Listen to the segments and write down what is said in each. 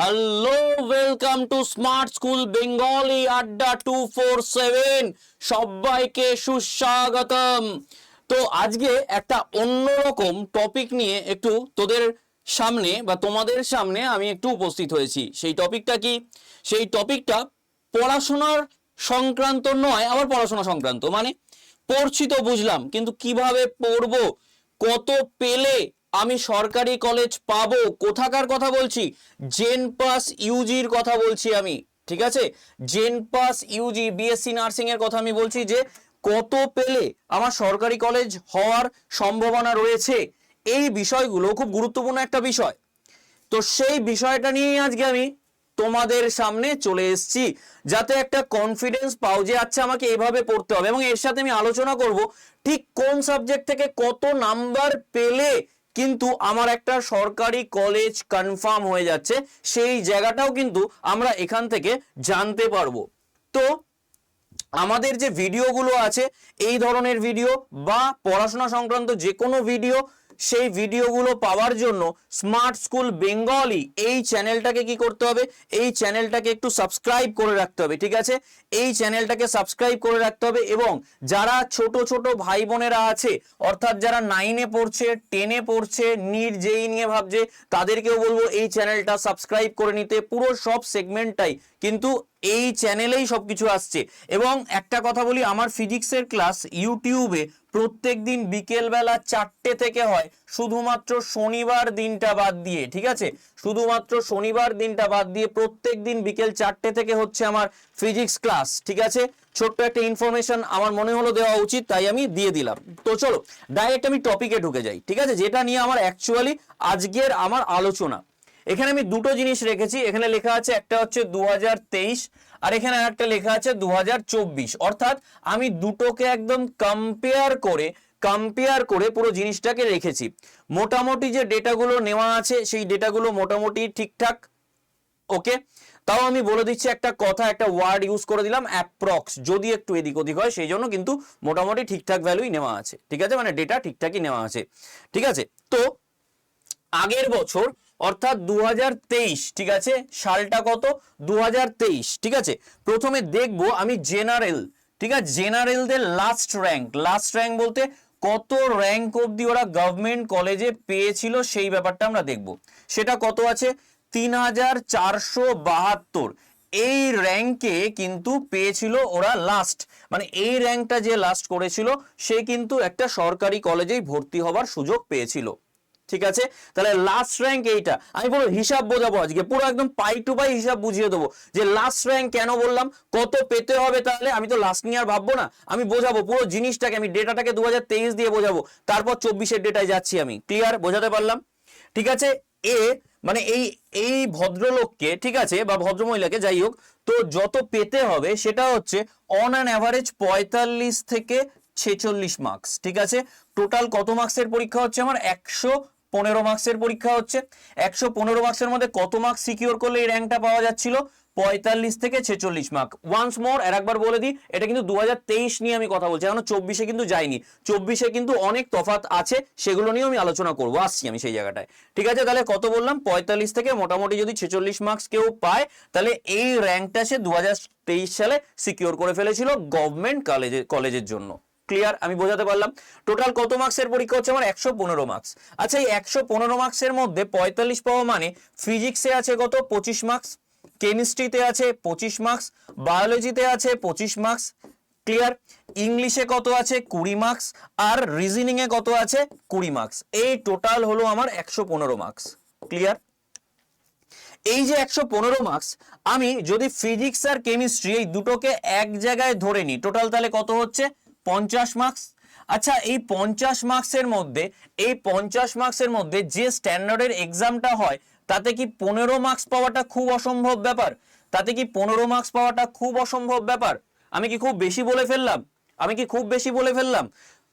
Hello welcome to smart school Bengali Adda two four seven সবাইকে সুস্বাগতম। তো আজকে একটা অন্যরকম টপিক নিয়ে একটু তোদের সামনে বা তোমাদের সামনে আমি একটু উপস্থিত হয়েছি। সেই টপিকটা কি? সেই টপিকটা পড়াশোনার সংক্রান্ত নয়, আবার পড়াশোনা সংক্রান্ত। মানে পড়ছি তো বুঝলাম, কিন্তু কীভাবে পড়ব? কত পেলে? আমি সরকারি কলেজ পাবো, কোথাকার কথা বলছি? জেন পাস ইউজির কথা বলছি আমি, ঠিক আছে? JENPAS UG BSc nursing এর কথা আমি বলছি যে, কত পেলে আমার সরকারি কলেজ হওয়ার সম্ভাবনা রয়েছে? এই বিষয়গুলো খুব গুরুত্বপূর্ণ একটা বিষয়। তো সেই বিষয়টা নিয়েই আজকে আমি তোমাদের সামনে চলে এসেছি, যাতে একটা কনফিডেন্স পাও যে আচ্ছা আমাকে এভাবে পড়তে হবে। এবং এর সাথে আমি আলোচনা করব, ঠিক কোন সাবজেক্ট থেকে কত নাম্বার পেলে কিন্তু আমার একটা সরকারি কলেজ কনফার্ম হয়ে যাচ্ছে, সেই জায়গাটাও কিন্তু আমরা এখান থেকে জানতে পারব। তো আমাদের যে ভিডিওগুলো আছে, এই ধরনের ভিডিও বা পড়াশোনা সংক্রান্ত যে কোনো ভিডিও সেই ভিডিওগুলো পাওয়ার জন্য স্মার্ট স্কুল বেঙ্গলি এই চ্যানেলটাকে কি করতে হবে? এই চ্যানেলটাকে একটু সাবস্ক্রাইব করে রাখতে হবে, ঠিক আছে? এই চ্যানেলটাকে সাবস্ক্রাইব করে রাখতে হবে এবং যারা ছোট ছোট ভাই বোনেরা আছে, অর্থাৎ যারা নাইনে পড়ছে টেনে পড়ছে নিট যেই নিয়ে ভাবছে, তাদেরকেও বলব এই চ্যানেলটা সাবস্ক্রাইব করে নিতে। পুরো সব সেগমেন্টটাই কিন্তু এই চ্যানেলেই সবকিছু আসছে। এবং একটা কথা বলি, আমার ফিজিক্সের ক্লাস ইউটিউবে প্রত্যেক দিন বিকেলবেলা চারটে থেকে হয়। শুধুমাত্র শনিবার দিনটা বাদ দিয়ে, ঠিক আছে? শুধুমাত্র শনিবার দিনটা বাদ দিয়ে প্রত্যেক দিন বিকেল চারটে থেকে হচ্ছে আমার ফিজিক্স ক্লাস, ঠিক আছে? ছোট্ট একটা ইনফরমেশন আমার মনে হলো দেওয়া উচিত, তাই আমি দিয়ে দিলাম। তো চলো ডাইরেক্ট আমি টপিকে ঢুকে যাই, ঠিক আছে? যেটা নিয়ে আমার অ্যাকচুয়ালি আজকের আমার আলোচনা। এখানে আমি দুটো জিনিস রেখেছি, এখানে লেখা আছে একটা হচ্ছে দুহাজার তেইশ আর এখানে একটা লেখা আছে দুহাজার চব্বিশ। অর্থাৎ আমি দুটোকে একদম কম্পেয়ার করে কম্পেয়ার করে পুরো জিনিসটাকে রেখেছি। মোটামুটি যে ডেটাগুলো নেওয়া আছে, সেই ডেটাগুলো মোটামুটি ঠিকঠাক, ওকে? তাও আমি বলে দিচ্ছি একটা কথা, একটা ওয়ার্ড ইউজ করে দিলাম অ্যাপ্রক্স যদি একটু এদিক ওদিক হয়, সেই জন্য কিন্তু মোটামুটি ঠিকঠাক ভ্যালুই নেওয়া আছে। ঠিক আছে? মানে ডেটা ঠিকঠাকই নেওয়া আছে। ঠিক আছে? তো আগের বছর অর্থাৎ দু হাজার তেইশ, ঠিক আছে? সালটা কত? দু হাজার তেইশ, ঠিক আছে? প্রথমে দেখব আমি জেনারেল, ঠিক আছে? জেনারেলদের লাস্ট র্যাঙ্ক লাস্ট র্যাঙ্ক বলতে কত র্যাঙ্ক অবধি ওরা গভর্নমেন্ট কলেজে পেয়েছিল সেই ব্যাপারটা আমরা দেখব। সেটা কত আছে? তিন হাজার চারশো বাহাত্তর। এই র্যাঙ্কে কিন্তু পেয়েছিল ওরা লাস্ট মানে এই র্যাঙ্কটা যে লাস্ট করেছিল, সে কিন্তু একটা সরকারি কলেজেই ভর্তি হবার সুযোগ পেয়েছিল। ঠিক আছে? তাহলে লাস্ট র্যাঙ্ক এইটা। আমি পুরো হিসাব বোঝাবো আজকে। পুরো একদম পাই টু পাই হিসাব বুঝিয়ে দেবো। যে লাস্ট র্যাঙ্ক কেন বললাম? কত পেতে হবে তাহলে? আমি তো লাস্ট নিয়ে আর ভাববো না। আমি বোঝাবো পুরো জিনিসটাকে। আমি ডেটাটাকে দু হাজার তেইশ দিয়ে বোঝাবো। তারপর চব্বিশের ডেটায় যাচ্ছি আমি। ক্লিয়ার বোঝাতে পারলাম? ঠিক আছে? এ মানে এই এই ভদ্রলোককে, ঠিক আছে? বা ভদ্রমহিলাকে, যাই হোক, তো যত পেতে হবে, সেটা হচ্ছে অন অ্যান অ্যাভারেজ পঁয়তাল্লিশ থেকে ছেচল্লিশ মার্কস ঠিক আছে? টোটাল কত মার্কসের পরীক্ষা হচ্ছে আমার? একশো পনেরো মার্কসের পরীক্ষা হচ্ছে। একশো পনেরো মার্কসের মধ্যে কত মার্কস সিকিওর করলে এই র্যাঙ্কটা পাওয়া যাচ্ছিল? পঁয়তাল্লিশ থেকে ছেচল্লিশ মার্ক ওয়ান্স মোর আর একবার বলে দিই, এটা কিন্তু দু নিয়ে আমি কথা বলছি। এখনও চব্বিশে কিন্তু যাইনি। চব্বিশে কিন্তু অনেক তফাত আছে, সেগুলো নিয়েও আমি আলোচনা করব। আসছি আমি সেই জায়গাটায়। ঠিক আছে, তাহলে কত বললাম? পঁয়তাল্লিশ থেকে মোটামুটি যদি ছেচল্লিশ মার্কস কেউ পায়, তাহলে এই র্যাঙ্কটা সে দু হাজার তেইশ সালে সিকিওর করে ফেলেছিল গভর্নমেন্ট কলেজে কলেজের জন্য। ক্লিয়ার আমি বোঝাতে পারলাম। টোটাল কত মার্কসের পরীক্ষা হচ্ছে আমার? একশো পনেরো মার্কস আচ্ছা এই একশো পনেরো মার্কসের মধ্যে পঁয়তাল্লিশ পাওয়া মানে ফিজিক্সে আছে কত? পঁচিশ মার্কস কেমিস্ট্রিতে আছে পঁচিশ মার্কস বায়োলজিতে আছে পঁচিশ মার্কস ক্লিয়ার ইংলিশে কত আছে? কুড়ি মার্কস আর রিজনিং এ কত আছে? কুড়ি মার্কস এই টোটাল হলো আমার একশো পনেরো মার্কস ক্লিয়ার এই যে একশো পনেরো মার্কস আমি যদি ফিজিক্স আর কেমিস্ট্রি এই দুটোকে এক জায়গায় ধরে নিই টোটাল তাহলে কত হচ্ছে? পঞ্চাশ মার্কস আচ্ছা এই পঞ্চাশ মার্কসের মধ্যে, এই পঞ্চাশ মার্কসের মধ্যে যে স্ট্যান্ডার্ডের এক্সামটা হয়, তাতে কি পনেরো মার্কস পাওয়াটা খুব অসম্ভব ব্যাপার? তাতে কি পনেরো মার্কস পাওয়াটা খুব অসম্ভব ব্যাপার? আমি কি খুব বেশি বলে ফেললাম? আমি কি খুব বেশি বলে ফেললাম?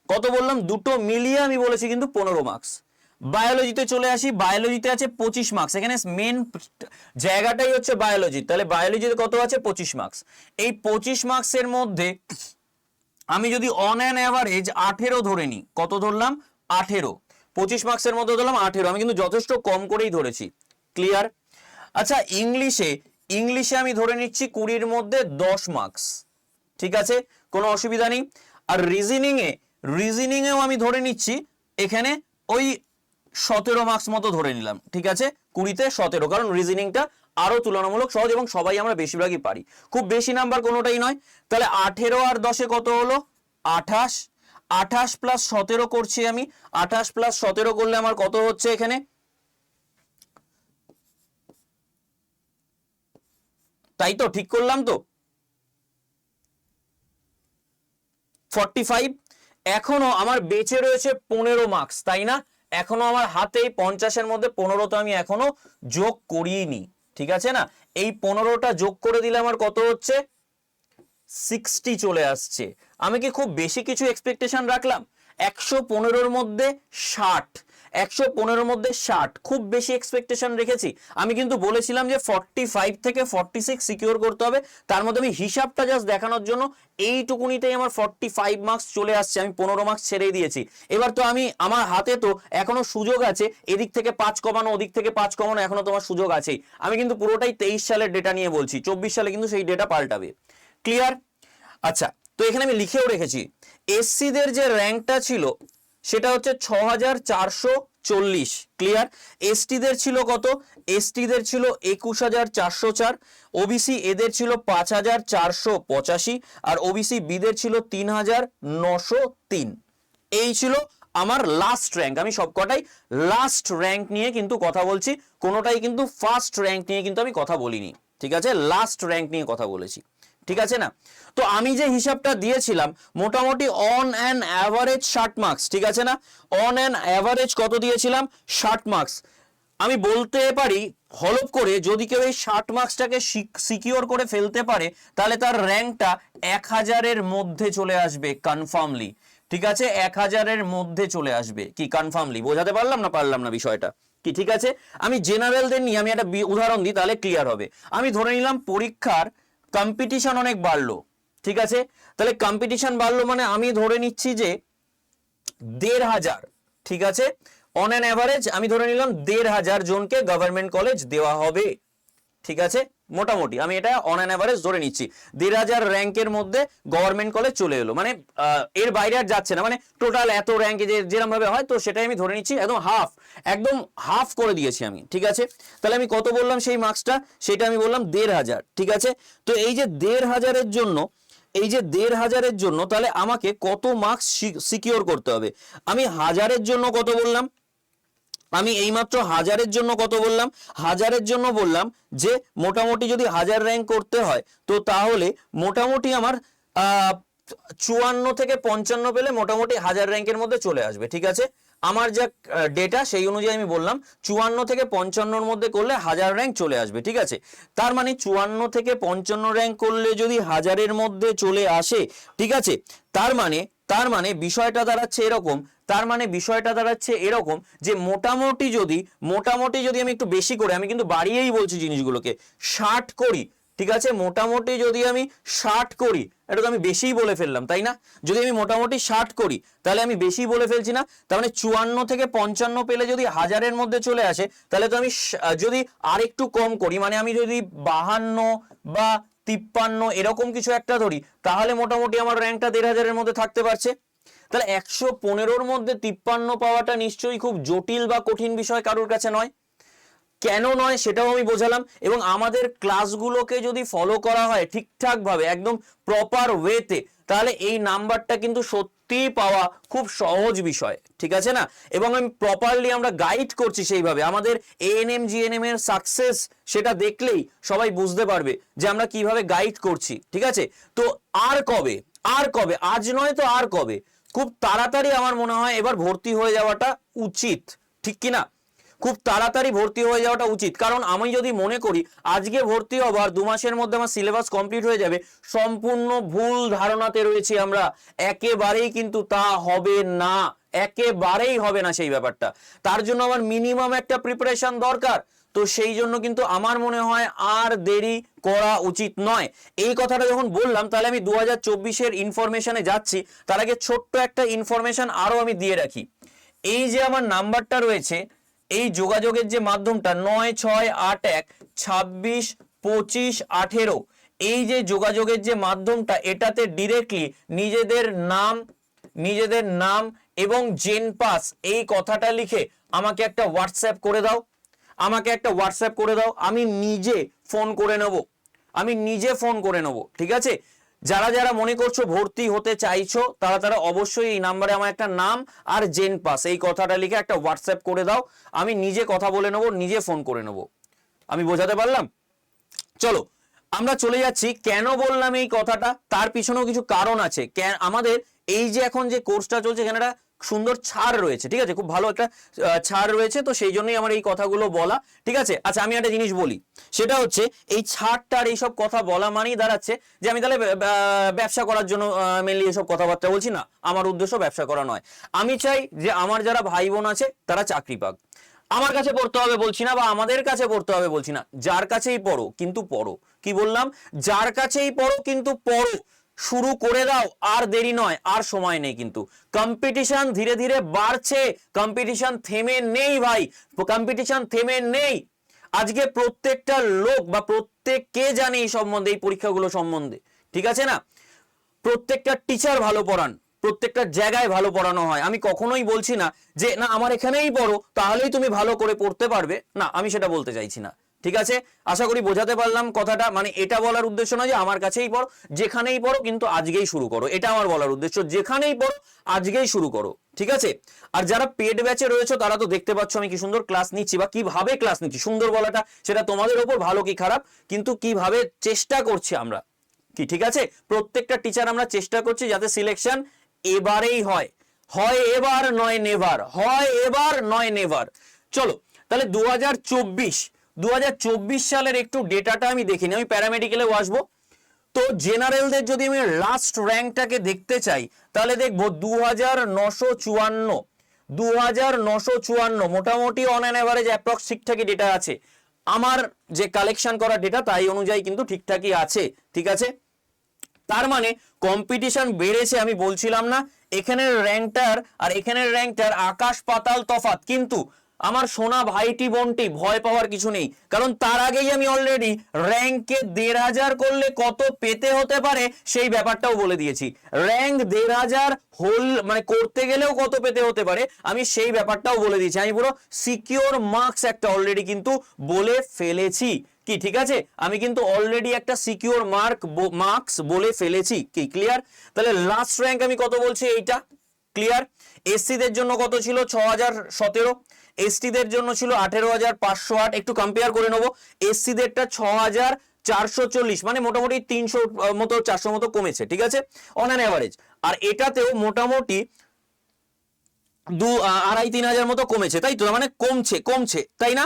কত বললাম? দুটো মিলিয়ে আমি বলেছি কিন্তু পনেরো মার্কস বায়োলজিতে চলে আসি বায়োলজিতে আছে পঁচিশ মার্কস এখানে মেন জায়গাটাই হচ্ছে বায়োলজি তাহলে বায়োলজিতে কত আছে? পঁচিশ মার্কস এই পঁচিশ মার্কসের মধ্যে আমি যদি অন অ্যান অ্যাভারেজ আঠেরো ধরে নিই, কত ধরলাম? আঠেরো। পঁচিশ মার্কসের মধ্যে ধরলাম আঠেরো। আমি কিন্তু যথেষ্ট কম করেই ধরেছি। ক্লিয়ার আচ্ছা ইংলিশে ইংলিশে আমি ধরে নিচ্ছি কুড়ির মধ্যে দশ মার্কস ঠিক আছে? কোনো অসুবিধা নেই। আর রিজনিং এ রিজনিং এও আমি ধরে নিচ্ছি, এখানে ওই সতেরো মার্কস মতো ধরে নিলাম। ঠিক আছে? কুড়িতে সতেরো। কারণ রিজনিংটা আরও তুলনামূলক সহজ এবং সবাই আমরা বেশিরভাগই পারি। খুব বেশি নাম্বার কোনোটাই নয়। তাহলে আঠেরো আর দশে কত হলো? আঠাশ। আঠাশ প্লাস সতেরো করছি আমি। আঠাশ প্লাস সতেরো করলে আমার কত হচ্ছে এখানে? তাই তো, ঠিক করলাম তো? ফর্টি ফাইভ এখনও আমার বেঁচে রয়েছে পনেরো মার্কস তাই না? এখনও আমার হাতে পঞ্চাশের মধ্যে পনেরো তো আমি এখনও যোগ করিনি। ঠিক আছে না? এই পনেরোটা যোগ করে দিলে আমার কত হচ্ছে? সিক্সটি চলে আসছে। আমি কি খুব বেশি কিছু এক্সপেকটেশন রাখলাম? একশো পনেরোর মধ্যে ষাট। একশো পনেরোর মধ্যে ষাট। খুব বেশি এক্সপেকটেশন রেখেছি। আমি কিন্তু বলেছিলাম যে ফর্টি ফাইভ থেকে ফর্টি সিক্স সিকিউর করতে হবে। তার মধ্যে আমি হিসাবটা জাস্ট দেখানোর জন্য এইটুকুনিতেই আমার ফর্টি ফাইভ মার্কস চলে আসছে। আমি পনেরো মার্কস ছেড়েই দিয়েছি। এবার তো আমি, আমার হাতে তো এখনও সুযোগ আছে। এদিক থেকে পাঁচ কমানো, ওদিক থেকে পাঁচ কমানো, এখনও তোমার সুযোগ আছেই। আমি কিন্তু পুরোটাই তেইশ সালের ডেটা নিয়ে বলছি। চব্বিশ সালে কিন্তু সেই ডেটা পাল্টাবে। ক্লিয়ার আচ্ছা তো এখানে আমি লিখেও রেখেছি। এসসিদের যে র্যাঙ্কটা ছিল সেটা হচ্ছে ছ হাজার চারশো চল্লিশ। ক্লিয়ার এসটিদের ছিল কত? এসটিদের ছিল একুশ হাজার চারশো চার। ওবিসি এদের ছিল পাঁচ হাজার চারশো পঁচাশি। আর ওবিসি বিদের ছিল তিন হাজার নশো তিন। এই ছিল আমার লাস্ট র্যাঙ্ক আমি সবকটাই লাস্ট র্যাঙ্ক নিয়ে কিন্তু কথা বলছি। কোনোটাই কিন্তু ফার্স্ট র্যাঙ্ক নিয়ে কিন্তু আমি কথা বলিনি। ঠিক আছে? লাস্ট র্যাঙ্ক নিয়ে কথা বলেছি। ঠিক আছে না? তো আমি যে হিসাবটা দিয়েছিলাম, মোটামুটি অন অ্যান অ্যাভারেজ ষাট মার্কস ঠিক আছে না? অন অ্যান অ্যাভারেজ কত দিয়েছিলাম? ষাট মার্কস আমি বলতে পারি, হলপ করে যদি কেউ এই ষাট মার্কসটাকে সিকিওর করে ফেলতে পারে, তাহলে তার র্যাঙ্কটা এক হাজারের মধ্যে চলে আসবে কনফার্মলি ঠিক আছে? এক হাজারের মধ্যে চলে আসবে। কি কনফার্মলি বোঝাতে পারলাম না? পারলাম না বিষয়টা। কি, ঠিক আছে? আমি জেনারেলদের নিয়ে আমি একটা উদাহরণ দিই, তাহলে ক্লিয়ার হবে। আমি ধরে নিলাম পরীক্ষার কম্পিটিশন অনেক বাড়লো, ঠিক আছে? তাহলে কম্পিটিশন বাড়লো মানে আমি ধরে নিচ্ছি যে দেড় হাজার, ঠিক আছে? অন অ্যান অ্যাভারেজ আমি ধরে নিলাম দেড় হাজার জনকে গভর্নমেন্ট কলেজ দেওয়া হবে, ঠিক আছে? মোটামুটি, আমি এটা অন অ্যান অ্যাভারেজ ধরে নিচ্ছি। দেড় হাজার র্যাঙ্কের মধ্যে গভর্নমেন্ট কলেজ চলে এলো। মানে এর বাইরে আর যাচ্ছে না। মানে টোটাল এত র্যাঙ্কে যে যেরকম ভাবে হয়, তো সেটাই আমি ধরে নিচ্ছি, একদম হাফ একদম হাফ করে দিয়েছি আমি, ঠিক আছে? তাহলে আমি কত বললাম সেই মার্কসটা সেটা আমি বললাম দেড় হাজার, ঠিক আছে? তো এই যে দেড় হাজারের জন্য, এই যে দেড় হাজারের জন্য, তাহলে আমাকে কত মার্কস সিকিওর করতে হবে? আমি হাজারের জন্য কত বললাম? আমি এইমাত্র হাজারের জন্য কত বললাম? হাজারের জন্য বললাম যে, মোটামুটি যদি হাজার র্যাঙ্ক করতে হয়, তো তাহলে মোটামুটি আমার চুয়ান্ন থেকে পঞ্চান্ন পেলে মোটামুটি হাজার র্যাঙ্কের মধ্যে চলে আসবে, ঠিক আছে? আমার যা ডেটা সেই অনুযায়ী আমি বললাম, চুয়ান্ন থেকে পঞ্চান্নর মধ্যে করলে হাজার র্যাঙ্ক চলে আসবে, ঠিক আছে? তার মানে চুয়ান্ন থেকে পঞ্চান্ন র্যাঙ্ক করলে যদি হাজারের মধ্যে চলে আসে, ঠিক আছে? তার মানে তার মানে বিষয়টা দাঁড়াচ্ছে এরকম, তার মানে বিষয়টা দাঁড়াচ্ছে এরকম যে মোটামুটি যদি মোটামুটি যদি আমি একটু বেশি করে, আমি কিন্তু বাড়িয়েই বলছি জিনিসগুলোকে, ষাট করি, ঠিক আছে? মোটামুটি যদি আমি ষাট করি, এটা তো আমি বেশিই বলে ফেললাম, তাই না? যদি আমি মোটামুটি ষাট করি, তাহলে আমি বেশি বলে ফেলছি না? তার মানে চুয়ান্ন থেকে পঞ্চান্ন পেলে যদি হাজারের মধ্যে চলে আসে, তাহলে তো আমি যদি আরেকটু কম করি মানে আমি যদি বাহান্ন বা তিপ্পান্ন, এরকম কিছু একটা ধরি, তাহলে মোটামুটি আমার র্যাঙ্কটা দেড় হাজারের মধ্যে থাকতে পারছে। তাহলে একশো পনেরোর মধ্যে তিপ্পান্ন পাওয়াটা নিশ্চয়ই খুব জটিল বা কঠিন বিষয় কারোর কাছে নয়। কেন নয় সেটাও আমি বোঝালাম, এবং আমাদের ক্লাসগুলোকে যদি ফলো করা হয় ঠিকঠাকভাবে, একদম প্রপার ওয়েতে তাহলে এই নাম্বারটা কিন্তু সত্যিই পাওয়া খুব সহজ বিষয়, ঠিক আছে না? এবং আমি প্রপারলি আমরা গাইড করছি সেইভাবে। আমাদের এএনএম জিএনএম এর সাকসেস সেটা দেখলেই সবাই বুঝতে পারবে যে আমরা কীভাবে গাইড করছি, ঠিক আছে? তো আর কবে? আর কবে? আজ নয় তো আর কবে? খুব তাড়াতাড়ি আমার মনে হয় এবার ভর্তি হয়ে যাওয়াটা উচিত, ঠিক কি না খুব তাড়াতাড়ি ভর্তি হয়ে যাওয়াটা উচিত। কারণ আমি যদি মনে করি, আজকে ভর্তি হব আর দু মাসের মধ্যে আমার সিলেবাস কমপ্লিট হয়ে যাবে, সম্পূর্ণ ভুল ধারণাতে রয়েছি আমরা। একেবারেই কিন্তু তা হবে না। একেবারেই হবে না সেই ব্যাপারটা। তার জন্য আমার মিনিমাম একটা প্রিপারেশন দরকার। তো সেই জন্য কিন্তু আমার মনে হয় আর দেরি করা উচিত নয়। এই কথাটা যখন বললাম, তাহলে আমি দু হাজার চব্বিশের ইনফরমেশনে যাচ্ছি। তার আগে ছোট্ট একটা ইনফরমেশন আরও আমি দিয়ে রাখি। এই যে আমার নাম্বারটা রয়েছে এই যোগাযোগের যে মাধ্যমটা নয় ছয় আট এক, ছাব্বিশ, পঁচিশ, আঠেরো, এই যে যোগাযোগের যে মাধ্যমটা, এটাতে ডিরেক্টলি নিজেদের নাম নিজেদের নাম এবং জেন পাস এই কথাটা লিখে আমাকে একটা হোয়াটসঅ্যাপ করে দাও। আমাকে একটা হোয়াটসঅ্যাপ করে দাও। আমি নিজে ফোন করে নেব। আমি নিজে ফোন করে নেব। ঠিক আছে? যারা যারা মনে করছ ভর্তি হতে চাইছো, তারা তারা অবশ্যই এই নাম্বারে আমার একটা নাম আর জেন পাস এই কথাটা লিখে একটা হোয়াটসঅ্যাপ করে দাও। আমি নিজে কথা বলে নেব, নিজে ফোন করে নেব। আমি বোঝাতে পারলাম? চলো, আমরা চলে যাচ্ছি। কেন বললাম এই কথাটা? তার পিছনেও কিছু কারণ আছে। আমাদের এই যে এখন যে কোর্সটা চলছে এখানে সুন্দর ছাড় রয়েছে, ঠিক আছে? খুব ভালো একটা ছাড় রয়েছে, তো সেই জন্যই আমার এই কথাগুলো বলা, ঠিক আছে? আচ্ছা আমি একটা জিনিস বলি, সেটা হচ্ছে এই ছাড়টার এইসব কথা বলা মানেই দাঁড়াচ্ছে যে আমি তাহলে ব্যা- ব্যা- ব্যবসা করার জন্য মেনলি এসব কথাবার্তা বলছি না, আমার উদ্দেশ্য ব্যবসা করা নয়। আমি চাই যে আমার যারা ভাই বোন আছে, তারা চাকরি পাক। আমার কাছে পড়তে হবে বলছি না বা আমাদের কাছে পড়তে হবে বলছি না, যার কাছেই পড়ো, কিন্তু পড়ো। কি বললাম? যার কাছেই পড়ো, কিন্তু পড়ো। শুরু করে দাও, আর দেরি নয়, আর সময় নেই কিন্তু। কম্পিটিশন ধীরে ধীরে বাড়ছে কম্পিটিশন থেমে নেই ভাই কম্পিটিশন থেমে নেই। আজকে প্রত্যেকটা লোক বা প্রত্যেককে জানে এই সম্বন্ধে, এই পরীক্ষাগুলো সম্বন্ধে, ঠিক আছে না? প্রত্যেকটা টিচার ভালো পড়ান, প্রত্যেকটা জায়গায় ভালো পড়ানো হয়। আমি কখনোই বলছি না যে, না, আমার এখানেই পড়ো, তাহলেই তুমি ভালো করে পড়তে পারবে। না, আমি সেটা বলতে চাইছি না। ঠিক আছে? আশা করি বোঝাতে পারলাম কথাটা। মানে এটা বলার উদ্দেশ্য নয় যে আমার কাছেই পড়ো, যেখানেই পড়ো কিন্তু আজকেই শুরু করো। এটা আমার বলার উদ্দেশ্য। যেখানেই পড়ো, আজকেই শুরু করো। ঠিক আছে? আর যারা পেড ব্যাচে রয়েছে, তারা তো দেখতে পাচ্ছ আমি কি সুন্দর ক্লাস নিচ্ছি বা কীভাবে ক্লাস নিচ্ছি। সুন্দর বলাটা, সেটা তোমাদের ওপর ভালো কি খারাপ, কিন্তু কীভাবে চেষ্টা করছি আমরা। কি, ঠিক আছে? প্রত্যেকটা টিচার আমরা চেষ্টা করছি যাতে সিলেকশন এবারেই হয়। হয় এবার নয় নেভার হয় এবার নয় নেভার চলো, তাহলে দু হাজার চব্বিশ দু হাজার চব্বিশ সালের একটু ডেটাটা আমি দেখিনি, আমি প্যারামেডিক্যালেও আসব। তো জেনারেলদের যদি আমি লাস্ট র্যাঙ্কটাকে দেখতে চাই, তাহলে দেখব দু হাজার নশো চুয়ান্ন দু হাজার নশো চুয়ান্ন মোটামুটি অন অ্যান অ্যাভারেজ অ্যাপ্রক্স ঠিকঠাকই ডেটা আছে। আমার যে কালেকশন করা ডেটা তাই অনুযায়ী কিন্তু ঠিকঠাকই আছে, ঠিক আছে? তার মানে কম্পিটিশন বেড়েছে আমি বলছিলাম না, এখানের র্যাঙ্কটার আর এখানের র্যাঙ্কটার আকাশ পাতাল তফাত কিন্তু আমার সোনা ভাইটি বোনটি ভয় পাওয়ার কিছু নেই। কারণ তার আগেই আমি অলরেডি র্যাঙ্কে দেড় হাজার করলে কত পেতে হতে পারে সেই ব্যাপারটাও বলে দিয়েছি। র্যাঙ্ক দেড় হাজার হোল মানে করতে গেলেও কত পেতে হতে পারে আমি সেই ব্যাপারটাও বলে দিয়েছি। আমি পুরো সিকিওর মার্কস একটা অলরেডি কিন্তু বলে ফেলেছি। কি, ঠিক আছে? আমি কিন্তু অলরেডি একটা সিকিউর মার্ক মার্কস বলে ফেলেছি। কি ক্লিয়ার তাহলে লাস্ট র্যাঙ্ক আমি কত বলছি এইটা? ক্লিয়ার এসসিদের জন্য কত ছিল? ছ হাজার সতেরো। এসটিদের জন্য ছিল আঠেরো হাজার পাঁচশো আট। একটু কম্পেয়ার করে নেব। এসসিদেরটা ছ হাজার চারশো চল্লিশ মানে মোটামুটি তিনশো মতো চারশো মতো কমেছে, ঠিক আছে? অন অ্যান অ্যাভারেজ আর এটাতেও মোটামুটি দু আড়াই, তিন হাজার মতো কমেছে, তাই তো? মানে কমছে কমছে, তাই না?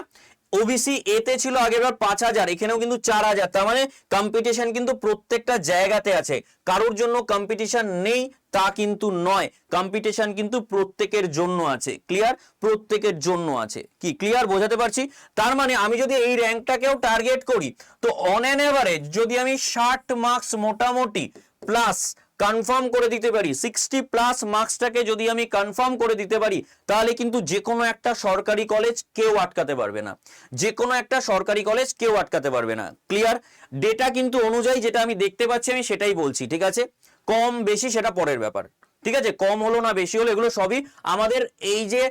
ওবিসি এতে ছিল আগেরবার পাঁচ হাজার, এখানেও কিন্তু চার হাজার। তার মানে কম্পিটিশন কিন্তু প্রত্যেকটা জায়গাতে আছে। কারোর জন্য কম্পিটিশন নেই, তা কিন্তু নয়। কম্পিটিশন কিন্তু প্রত্যেকের জন্য আছে। ক্লিয়ার প্রত্যেকের জন্য আছে। কি? ক্লিয়ার বোঝাতে পারছি? তার মানে আমি যদি এই র্যাঙ্কটাকেও টার্গেট করি, তো অন অ্যান এভারেজ যদি আমি ষাট মার্কস মোটামুটি প্লাস কনফার্ম করে দিতে পারি। সিক্সটি প্লাস মার্কসটাকে যদি আমি কনফার্ম করে দিতে পারি, তাহলে কিন্তু যে কোনো একটা সরকারি কলেজ কেউ আটকাতে পারবে না। যে কোনো একটা সরকারি কলেজ কেউ আটকাতে পারবে না। ক্লিয়ার ডেটা কিন্তু অনুযায়ী যেটা আমি দেখতে পাচ্ছি, আমি সেটাই বলছি, ঠিক আছে? কম বেশি সেটা পরের ব্যাপার। ঠিক আছে? কম হলো না বেশি হলো, এগুলো সবই আমাদের এই যে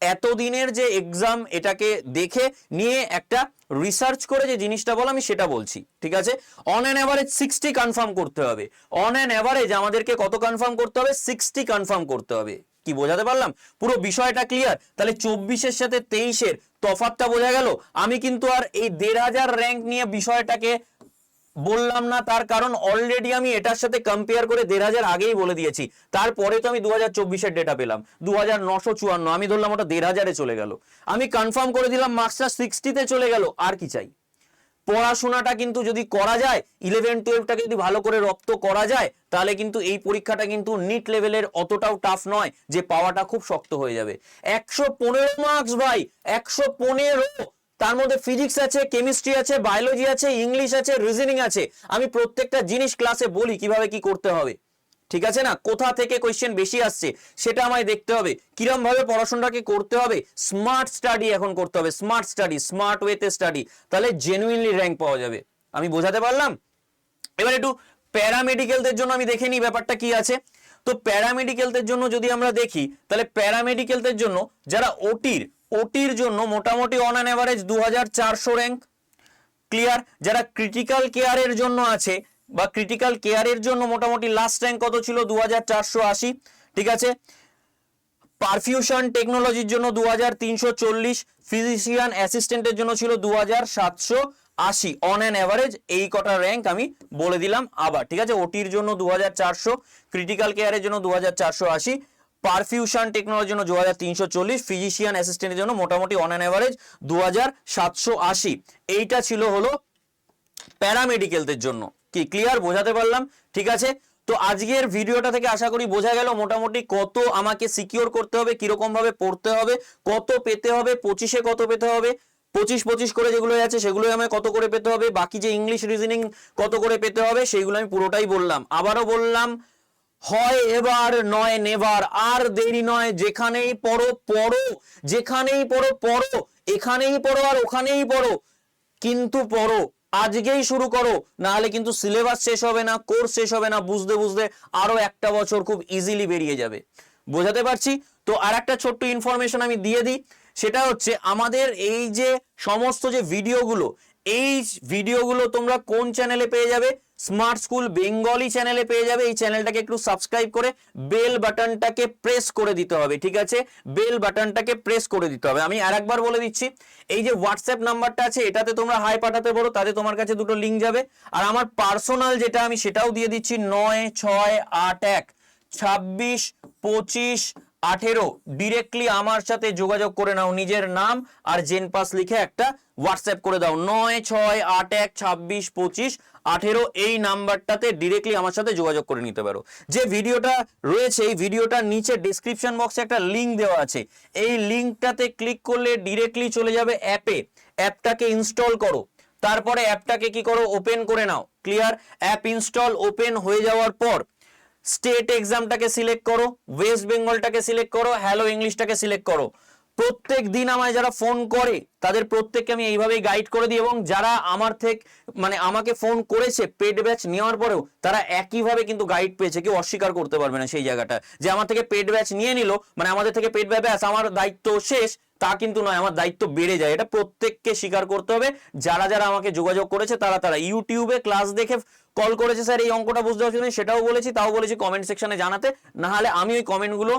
এতদিনের যে এক্সাম এটাকে দেখে নিয়ে একটা রিসার্চ করে যে জিনিসটা বলো, আমি সেটা বলছি, ঠিক আছে? On an average sixty confirm করতে হবে। অন অ্যান অ্যাভারেজ আমাদেরকে কত কনফার্ম করতে হবে? সিক্সটি কনফার্ম করতে হবে। কি বোঝাতে পারলাম? পুরো বিষয়টা ক্লিয়ার তাহলে চব্বিশের সাথে তেইশের তফাতটা বোঝা গেল। আমি কিন্তু আর এই দেড় হাজার র্যাঙ্ক নিয়ে বিষয়টাকে বললাম না, তার কারণ অলরেডি আমি এটার সাথে কম্পেয়ার করে দেড় হাজার আগেই বলে দিয়েছি। তারপরে তো আমি দু হাজার চব্বিশের ডেটা পেলাম দু হাজার নশো চুয়ান্ন, আমি ধরলাম ওটা দেড় হাজারে চলে গেল। আমি কনফার্ম করে দিলাম মার্কসটা সিক্সটিতে চলে গেল, আর কি চাই? পড়াশোনাটা কিন্তু যদি করা যায় ইলেভেন টুয়েলভটাকে যদি ভালো করে রপ্ত করা যায়, তাহলে কিন্তু এই পরীক্ষাটা কিন্তু নিট লেভেলের অতটাও টাফ নয়, যে পাওয়াটা খুব শক্ত হয়ে যাবে। একশো পনেরো মার্কস ভাই, একশো পনেরো তার মধ্যে ফিজিক্স আছে কেমিস্ট্রি আছে বায়োলজি আছে ইংলিশ আছে রিজনিং আছে। আমি প্রত্যেকটা জিনিস ক্লাসে বলি কীভাবে কি করতে হবে। ঠিক আছে না? কোথা থেকে কোয়েশ্চেন বেশি আসছে, সেটা আমায় দেখতে হবে। কিরম ভাবে পড়াশোনাটাকে করতে হবে স্মার্ট স্টাডি এখন করতে হবে। স্মার্ট স্টাডি স্মার্ট ওয়েতে স্টাডি তাহলে জেনুইনলি র্যাঙ্ক পাওয়া যাবে। আমি বোঝাতে পারলাম? এবার একটু প্যারামেডিক্যালদের জন্য আমি দেখে নিই ব্যাপারটা কি আছে। তো প্যারামেডিক্যালদের জন্য যদি আমরা দেখি, তাহলে প্যারামেডিক্যালদের জন্য যারা ওটির ওটির জন্য মোটামুটি অন অ্যান অ্যাভারেজ দু হাজার চারশো র্যাঙ্ক ক্লিয়ার যারা ক্রিটিক্যাল কেয়ারের জন্য আছে বা ক্রিটিক্যাল কেয়ারের জন্য মোটামুটি লাস্ট র্যাঙ্ক কত ছিল? দু হাজার চারশো আশি, ঠিক আছে? পারফিউশন টেকনোলজির জন্য দু হাজার তিনশো চল্লিশ ফিজিশিয়ান অ্যাসিস্ট্যান্টের জন্য ছিল দু আশি। অন অ্যান অ্যাভারেজ এই কটা র্যাঙ্ক আমি বলে দিলাম আবার, ঠিক আছে? ওটির জন্য দু হাজার চারশো ক্রিটিক্যাল কেয়ারের জন্য দু হাজার চারশো আশি। পারফিউশন টেকনোলজির জন্য দু হাজার তিনশো চল্লিশ ফিজিশিয়ান অ্যাসিস্ট্যান্টের জন্য মোটামুটি অন অ্যান অ্যাভারেজ দু হাজার সাতশো আশি। এইটা ছিল হলো প্যারামেডিক্যালদের জন্য। কি ক্লিয়ার বোঝাতে পারলাম? ঠিক আছে? তো আজকের ভিডিওটা থেকে আশা করি বোঝা গেল মোটামুটি কত আমাকে সিকিওর করতে হবে কীরকম ভাবে পড়তে হবে, কত পেতে হবে, পঁচিশে কত পেতে হবে, পঁচিশ পঁচিশ করে যেগুলো আছে সেগুলো আমায় কত করে পেতে হবে, বাকি যে ইংলিশ রিজনিং কত করে পেতে হবে, সেইগুলো আমি পুরোটাই বললাম। আবারও বললাম হয় এবার নয়, নেবার। আর দেরি নয়, যেখানেই পড়ো পড়ো। যেখানেই পড়ো পড়ো। এখানেই পড়ো আর ওখানেই পড়ো। কিন্তু পড়ো। আজকেই শুরু করো। নাহলে কিন্তু সিলেবাস শেষ হবে না, কোর্স শেষ হবে না। বুঝতে বুঝতে আরও একটা বছর খুব ইজিলি বেরিয়ে যাবে। বোঝাতে পারছি? তো আর একটা ছোট্ট ইনফরমেশন আমি দিয়ে দিই। সেটা হচ্ছে আমাদের এই যে সমস্ত যে ভিডিওগুলো, এই ভিডিওগুলো তোমরা কোন চ্যানেলে পেয়ে যাবে? স্মার্ট স্কুল বেঙ্গলি চ্যানেলে পেয়ে যাবে। এই চ্যানেলটাকে একটু সাবস্ক্রাইব করে বেল বাটনটাকে প্রেস করে দিতে হবে, ঠিক আছে? বেল বাটনটাকে প্রেস করে দিতে হবে। আমি আর একবার বলে দিচ্ছি, এই যে হোয়াটসঅ্যাপ নাম্বারটা আছে, এটাতে তোমরা হাই পাঠাতে পারো, তাতে তোমার কাছে দুটো লিঙ্ক যাবে। আর আমার পার্সোনাল যেটা আমি সেটাও দিয়ে দিচ্ছি, নয়, ছয়, আট, এক, ছাব্বিশ, পঁচিশ আঠেরো ডিরেক্টলি আমার সাথে যোগাযোগ করে নাও নিজের নাম আর জেন পাস লিখে একটা হোয়াটসঅ্যাপ করে দাও। নয়, ছয়, আট, এক, ছাব্বিশ, পঁচিশ, আঠেরো এই নাম্বারটাতে ডিরেক্টলি আমার সাথে যোগাযোগ করে নিতে পারো। যে ভিডিওটা রয়েছে, এই ভিডিওটার নিচে ডিসক্রিপশন বক্সে একটা লিঙ্ক দেওয়া আছে। এই লিঙ্কটাতে ক্লিক করলে ডিরেক্টলি চলে যাবে অ্যাপে। অ্যাপটাকে ইনস্টল করো। তারপরে অ্যাপটাকে কি করো? ওপেন করে নাও। ক্লিয়ার অ্যাপ ইনস্টল ওপেন হয়ে যাওয়ার পর স্টেট এক্সামটাকে সিলেক্ট করো, ওয়েস্ট বেঙ্গলটাকে সিলেক্ট করো, হ্যালো ইংলিশটাকে সিলেক্ট করো। প্রত্যেক দিন আমায় যারা ফোন করে, তাদের প্রত্যেককে আমি এইভাবেই গাইড করে দিই এবং যারা আমার থেকে মানে আমাকে ফোন করেছে পেড ব্যাচ নেওয়ার পরেও, তারা একইভাবে কিন্তু গাইড পেয়েছে, কেউ অস্বীকার করতে পারবে না সেই জায়গাটা। যে আমার থেকে পেড ব্যাচ নিয়ে নিল মানে আমাদের থেকে পেড ব্যাচ আমার দায়িত্ব শেষ তা কিন্তু নয়, আমার দায়িত্ব বেড়ে যায়। এটা প্রত্যেককে স্বীকার করতে হবে। যারা যারা আমাকে যোগাযোগ করেছে, তারা তারা। ইউটিউবে ক্লাস দেখে কল করেছে, স্যার, এই অঙ্কটা বুঝতে পারছি সেটাও বলেছি, তাও বলেছি কমেন্ট সেকশনে জানাতে। না হলে আমি ওই কমেন্টগুলো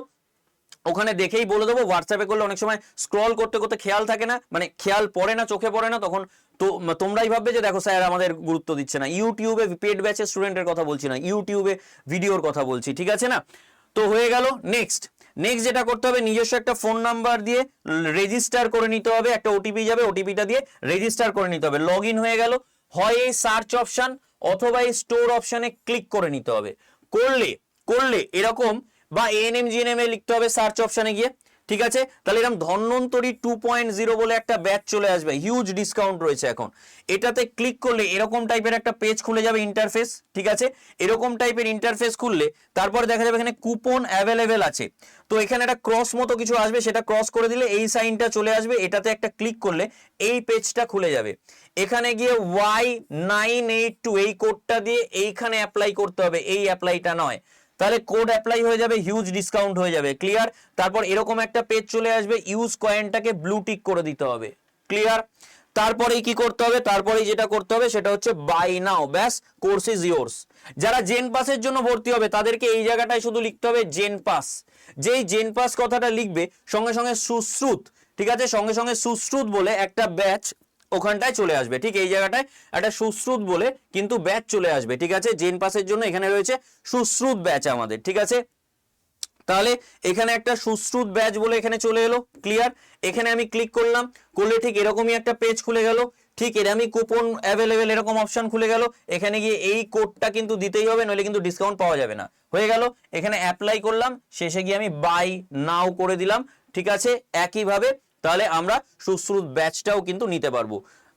ওখানে দেখেই বলে দেবো। হোয়াটসঅ্যাপে করলে অনেক সময় স্ক্রল করতে করতে খেয়াল থাকে না মানে খেয়াল পড়ে না, চোখে পড়ে না, তখন তো তোমরাই ভাববে যে দেখো, স্যার, আমাদের গুরুত্ব দিচ্ছে না। ইউটিউবে পেড ব্যাচের স্টুডেন্টের কথা বলছি না, ইউটিউবে ভিডিওর কথা বলছি, ঠিক আছে না? তো হয়ে গেল নেক্সট নেক্সট যেটা করতে হবে, নিজস্ব একটা ফোন নাম্বার দিয়ে রেজিস্টার করে নিতে হবে, একটা ওটিপি যাবে ওটিপিটা দিয়ে রেজিস্টার করে নিতে হবে। লগ হয়ে গেল, হয় এই সার্চ অপশান অথবা এই স্টোর অপশানে ক্লিক করে নিতে হবে। করলে করলে এরকম বা এএনএম জিএনএম এ লিখতে হবে সার্চ অপশানে গিয়ে। ঠিক আছে? তাহলে এরকম ধন্বন্তরী টু পয়েন্ট জিরো বলে একটা ব্যাচ চলে আসবে। হিউজ ডিসকাউন্ট রয়েছে এখন। এটাতে ক্লিক করলে এরকম টাইপের একটা পেজ খুলে যাবে ইন্টারফেস ঠিক আছে? এরকম টাইপের ইন্টারফেস খুললে তারপর দেখা যাবে এখানে কুপন অ্যাভেলেবেল আছে। তো এখানে একটা ক্রস মতো কিছু আসবে, সেটা ক্রস করে দিলে এই সাইনটা চলে আসবে। এটাতে একটা ক্লিক করলে এই পেজটা খুলে যাবে। এখানে গিয়ে ওয়াই নাইন এইট টু এই কোডটা দিয়ে এইখানে অ্যাপ্লাই করতে হবে। এই অ্যাপ্লাইটা নয়। তাহলে কোড অ্যাপ্লাই হয়ে যাবে হিউজ ডিসকাউন্ট হয়ে যাবে ক্লিয়ার তারপর এরকম একটা পেজ চলে আসবে ইউজ কয়েনটাকে ব্লু টিক করে দিতে হবে ক্লিয়ার তারপরেই কি করতে হবে? তারপরেই যেটা করতে হবে, সেটা হচ্ছে buy now base course is yours যারা জেন পাসের জন্য ভর্তি হবে, তাদেরকে এই জায়গাটায় শুধু লিখতে হবে জেন পাস যেই জেন পাস কথাটা লিখবে, সঙ্গে সঙ্গে সুশ্রুত, ঠিক আছে? সঙ্গে সঙ্গে সুশ্রুত বলে একটা ব্যাচ ওখানটায় চলে আসবে। ঠিক এই জায়গাটায় একটা সুশ্রুত বলে কিন্তু ব্যাচ চলে আসবে। ঠিক আছে? জেন পাসের জন্য এখানে রয়েছে সুশ্রুত ব্যাচ আমাদের। ঠিক আছে? তাহলে এখানে একটা সুশ্রুত ব্যাচ বলে এখানে চলে এলো। ক্লিয়ার এখানে আমি ক্লিক করলাম। করলে ঠিক এরকমই একটা পেজ খুলে গেল। ঠিক এরকমই কুপন অ্যাভেলেবেল এরকম অপশন খুলে গেল। এখানে গিয়ে এই কোডটা কিন্তু দিতেই হবে, নইলে কিন্তু ডিসকাউন্ট পাওয়া যাবে না। হয়ে গেল। এখানে অ্যাপ্লাই করলাম। শেষে গিয়ে আমি বাই নাও করে দিলাম। ঠিক আছে? একইভাবে তাহলে আমরা সুশ্রুত ব্যাচটাও কিন্তু নিতে পারব।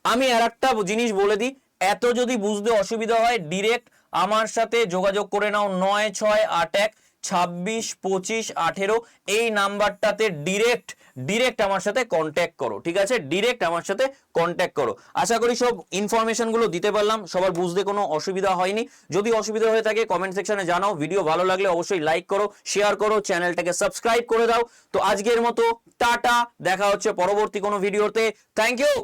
আমি আর একটা জিনিস বলে দিই, এত যদি বুঝতে অসুবিধা হয় ডিরেক্ট আমার সাথে যোগাযোগ করে নাও নয় ছয় আট এক ছাব্বিশ পঁচিশ আঠেরো। এই নাম্বারটাতে ডিরেক্ট ডিরেক্ট আমার সাথে কন্ট্যাক্ট করো, ঠিক আছে? ডিরেক্ট আমার সাথে কন্ট্যাক্ট করো। আশা করি সব ইনফরমেশনগুলো দিতে পারলাম, সবার বুঝতে কোনো অসুবিধা হয়নি। যদি অসুবিধা হয়ে থাকে কমেন্ট সেকশনে জানাও। ভিডিও ভালো লাগলে অবশ্যই লাইক করো শেয়ার করো চ্যানেলটাকে সাবস্ক্রাইব করে দাও। তো আজকের মতো, টাটা, দেখা হচ্ছে পরবর্তী কোনো ভিডিওতে থ্যাংক ইউ